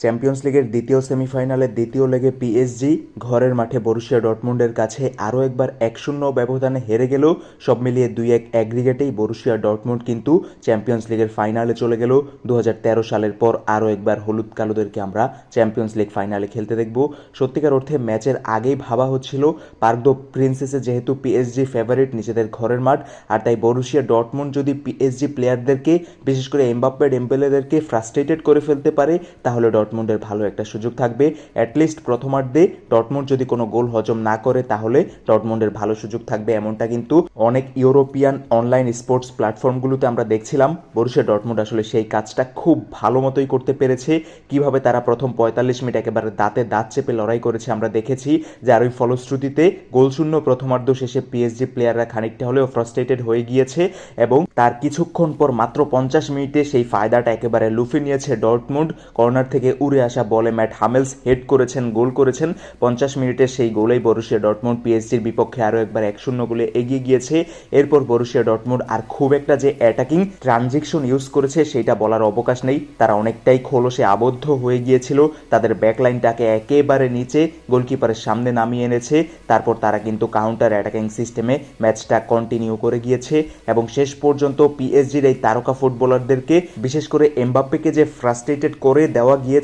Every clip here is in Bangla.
চ্যাম্পিয়ন্স লিগের দ্বিতীয় সেমিফাইনালের দ্বিতীয় লেগে পিএসজি ঘরের মাঠে বরুশিয়া ডটমুন্ডের কাছে আরও একবার এক শূন্য ব্যবধানে হেরে গেল। সব মিলিয়ে দুই এক অ্যাগ্রিগেটেই বরুশিয়া ডটমুন্ড কিন্তু চ্যাম্পিয়ন্স লিগের ফাইনালে চলে গেল। দু হাজার তেরো সালের পর আরও একবার হলুদ কালোদেরকে আমরা চ্যাম্পিয়ন্স লিগ ফাইনালে খেলতে দেখব। সত্যিকার অর্থে ম্যাচের আগেই ভাবা হচ্ছিল পার্ক দ্য প্রিন্সেসে যেহেতু পিএসজি ফেভারিট নিজেদের ঘরের মাঠ, আর তাই বরুশিয়া ডটমুন্ড যদি পিএসজি প্লেয়ারদেরকে বিশেষ করে এমবাপ্পে ডেম্বেলেদেরকে ফ্রাস্ট্রেটেড করে ফেলতে পারে, তাহলে ডটমুন্ডের ভালো একটা সুযোগ থাকবে। অ্যাটলিস্ট প্রথমার্ধে ডটমুন্ড যদি কোনো গোল হজম না করে, তাহলে ডটমুন্ডের ভালো সুযোগ থাকবে এমনটা কিন্তু অনেক ইউরোপিয়ান অনলাইন স্পোর্টস প্ল্যাটফর্মগুলোতে আমরা দেখছিলাম। বরুশিয়া ডটমুন্ড আসলে সেই কাজটা খুব ভালো মতোই করতে পেরেছে। কীভাবে তারা প্রথম পঁয়তাল্লিশ মিনিট একেবারে দাঁতে দাঁত চেপে লড়াই করেছে আমরা দেখেছি। যার ওই ফলশ্রুতিতে গোলশূন্য প্রথমার্ধ শেষে পিএসজি প্লেয়াররা খানিকটা হলেও ফ্রাস্ট্রেটেড হয়ে গিয়েছে এবং তার কিছুক্ষণ পর মাত্র পঞ্চাশ মিনিটে সেই ফায়দাটা একেবারে লুফে নিয়েছে ডটমুন্ড কর্নার থেকে উড়ে আসা বলে ম্যাট হামেলস হেড করেছেন, গোল করেছেন। পঞ্চাশ মিনিটের সেই গোলেই বরুশিয়া ডটমুন্ড পিএসজির বিপক্ষে আরও একবার এক শূন্য গোলে এগিয়ে গিয়েছে। এরপর বরুশিয়া ডটমুন্ড আর খুব একটা যে অ্যাটাকিং ট্রানজেকশন ইউজ করেছে, সেটা বলার অবকাশ নেই। তারা অনেকটাই খোলসে আবদ্ধ হয়ে গিয়েছিল। তাদের ব্যাকলাইনটাকে একেবারে নিচে গোলকিপারের সামনে নামিয়ে এনেছে। তারপর তারা কিন্তু কাউন্টার অ্যাটাকিং সিস্টেমে ম্যাচটা কন্টিনিউ করে গিয়েছে। এবং শেষ পর্যন্ত পিএসজির এই তারকা ফুটবলারদেরকে বিশেষ করে এমবাপ্পেকে যে ফ্রাস্ট্রেটেড করে দেওয়া গিয়েছে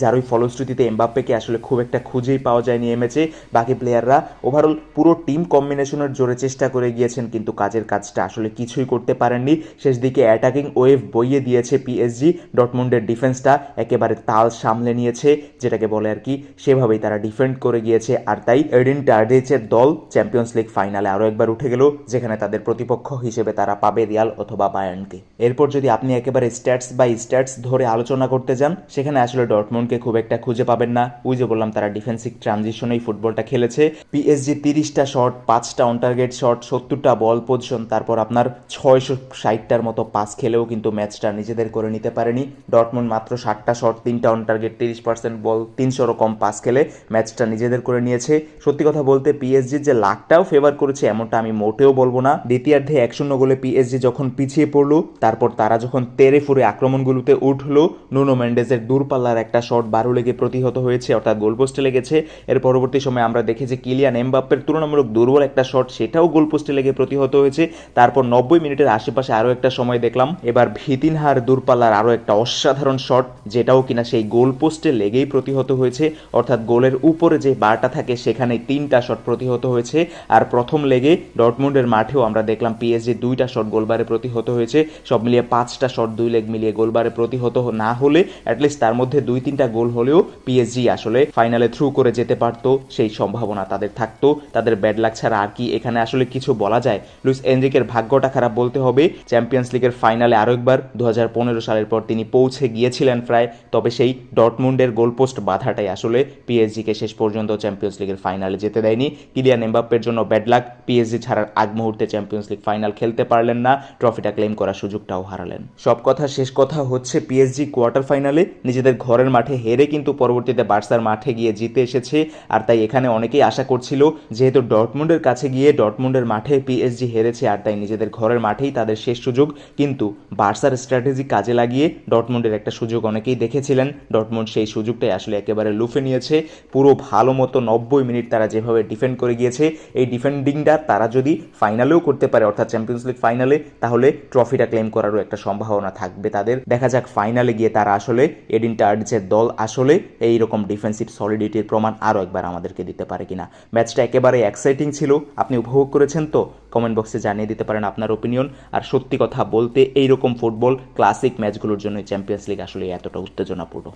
যার ওই ফলশ্রুতিতে এমবাপ্পেকে আসলে খুব একটা খুঁজেই পাওয়া যায়নি এই ম্যাচে বাকি প্লেয়াররা ওভারঅল পুরো টিম কম্বিনেশনের জোরে চেষ্টা করে গিয়েছেন, কিন্তু কাজের কাজটা আসলে কিছুই করতে পারেননি। শেষ দিকে অ্যাটাকিং ওয়েভ বইয়ে দিয়েছে পিএসজি ডটমুন্ডের ডিফেন্সটা একেবারে তাল সামলে নিয়েছে, যেটাকে বলে আর কি, সেভাবেই তারা ডিফেন্ড করে গিয়েছে। আর তাই এডিন টার্ডেচের দল চ্যাম্পিয়ন্স লিগ ফাইনালে আরও একবার উঠে গেল, যেখানে তাদের প্রতিপক্ষ হিসেবে তারা পাবে রিয়াল অথবা বায়ার্নকে এরপর যদি আপনি একেবারে স্ট্যাটস বাই স্ট্যাটস ধরে আলোচনা করতে যান, সেখানে আসলে ডটমুন্ডকে খুব একটা খুঁজে পাবেন না। ওই যে বললাম, তারা ডিফেন্সিভ ট্রানজিশনেই ফুটবলটা খেলেছে। পিএসজি তিরিশটা শট পাঁচটা অন টার্গেট শট সত্তরটা বল পজিশন তারপর আপনার ছয়শো ষাটটার মতো পাস খেলেও কিন্তু ম্যাচটা নিজেদের করে নিতে পারেনি। ডটমুন্ড মাত্র ষাটটা শট তিনটা অন টার্গেট তিরিশ পার্সেন্ট বল তিনশোরও কম পাস খেলে ম্যাচটা নিজেদের করে নিয়েছে। সত্যি কথা বলতে পিএসজির যে লাকটাও ফেভার করেছে এমনটা আমি মোটেও বলব না। দ্বিতীয়ার্ধে এক শূন্য গোলে পিএসজি যখন পিছিয়ে পড়ল, তারপর তারা যখন তেরে ফুরে আক্রমণগুলোতে উঠল, নুনো মেন্ডেজের দূরপাল্লার একটা শট বারো লেগে প্রতিহত হয়েছে, অর্থাৎ গোলপোস্টে লেগেছে। এর পরবর্তী সময় আমরা দেখেছি কিলিয়ান এমবাপ্পের তুলনামূলক দুর্বল একটা শট, সেটাও গোলপোস্টে লেগে প্রতিহত হয়েছে। তারপর নব্বই মিনিটের আশেপাশে আরও একটা সময় দেখলাম। এবার ভিতিনহার দূরপাল্লার আরও একটা অসাধারণ শট, যেটাও কিনা সেই গোল পোস্টে লেগেই প্রতিহত হয়েছে। অর্থাৎ গোলের উপরে যে বারটা থাকে, সেখানে তিনটা শট প্রতিহত হয়েছে। আর প্রথম লেগে ডটমুন্ডের মাঠেও আমরা দেখলাম পিএসজি দুইটা শট গোলবারে প্রতিহত হয়েছে। সব মিলিয়ে পাঁচটা শট দুই লেগ মিলিয়ে গোলবারে প্রতিহত না হলে অ্যাটলিস্ট তার মধ্যে দুই তিনটা গোল হলেও পিএসজি আসলে ফাইনালে থ্রু করে যেতে পারতো, সেই সম্ভাবনা তাদের থাকতো। তাদের ব্যাড লাক ছাড়া আর কি এখানে আসলে কিছু বলা যায়। লুইস এনরিকের ভাগ্যটা খারাপ বলতে হবে চ্যাম্পিয়ন্স লিগের ফাইনালে আরও একবার দু সালের পর তিনি পৌঁছে গিয়েছিলেন প্রায়, তবে সেই ডটমুন্ডের গোলপোস্ট বাধাটাই আসলে পিএসজিকে শেষ পর্যন্ত চ্যাম্পিয়ন্স লিগের ফাইনালে যেতে দেয়নি। কিলিয়ান এমবাপ্পের জন্য ব্যাড লাক পিএসজি ছাড়ার আগ মুহূর্তে চ্যাম্পিয়ন্স লিগ ফাইনাল খেলতে পারলেন না ট্রফিটা ক্লেম করার সুযোগটাও হারালেন। সব কথা, শেষ কথা হচ্ছে পিএসজি কোয়ার্টার ফাইনালে নিজেদের ঘরের মাঠে হেরে কিন্তু পরবর্তীতে বার্সার মাঠে গিয়ে জিতে এসেছে। আর তাই এখানে অনেকেই আশা করছিল, যেহেতু ডটমুন্ডের কাছে গিয়ে ডটমুন্ডের মাঠে পিএসজি হেরেছে আর তাই নিজেদের ঘরের মাঠেই তাদের শেষ সুযোগ। কিন্তু বার্সার স্ট্র্যাটেজি কাজে লাগিয়ে ডটমুন্ডের একটা সুযোগ অনেকেই দেখেছিলেন। ডটমুন্ড সেই সুযোগটাই আসলে একেবারে লুফে নিয়েছে। পুরো ভালো মতো নব্বই মিনিট তারা যেভাবে ডিফেন্ড করে গিয়েছে, এই ডিফেন্ডিংটা তারা যদি ফাইনালেও করতে পারে, অর্থাৎ চ্যাম্পিয়ন্স লিগ ফাইনালে, তাহলে ট্রফিটা ক্লেম করারও একটা সম্ভাবনা থাকবে তাদের। দেখা যাক ফাইনালে গিয়ে তারা আসলে এডিন টার্ডসের দল আসলে এই রকম ডিফেন্সিভ সলিডিটির প্রমাণ আরও একবার আমাদেরকে দিতে পারে কিনা। ম্যাচটা একেবারে এক্সাইটিং ছিল, আপনি উপভোগ করেছেন তো? কমেন্ট বক্সে জানিয়ে দিতে পারেন আপনার ওপিনিয়ন আর সত্যি কথা বলতে, এইরকম ফুটবল ক্লাসিক ম্যাচগুলোর জন্য চ্যাম্পিয়ন্স লিগ আসলে এতটা উত্তেজনাপূর্ণ।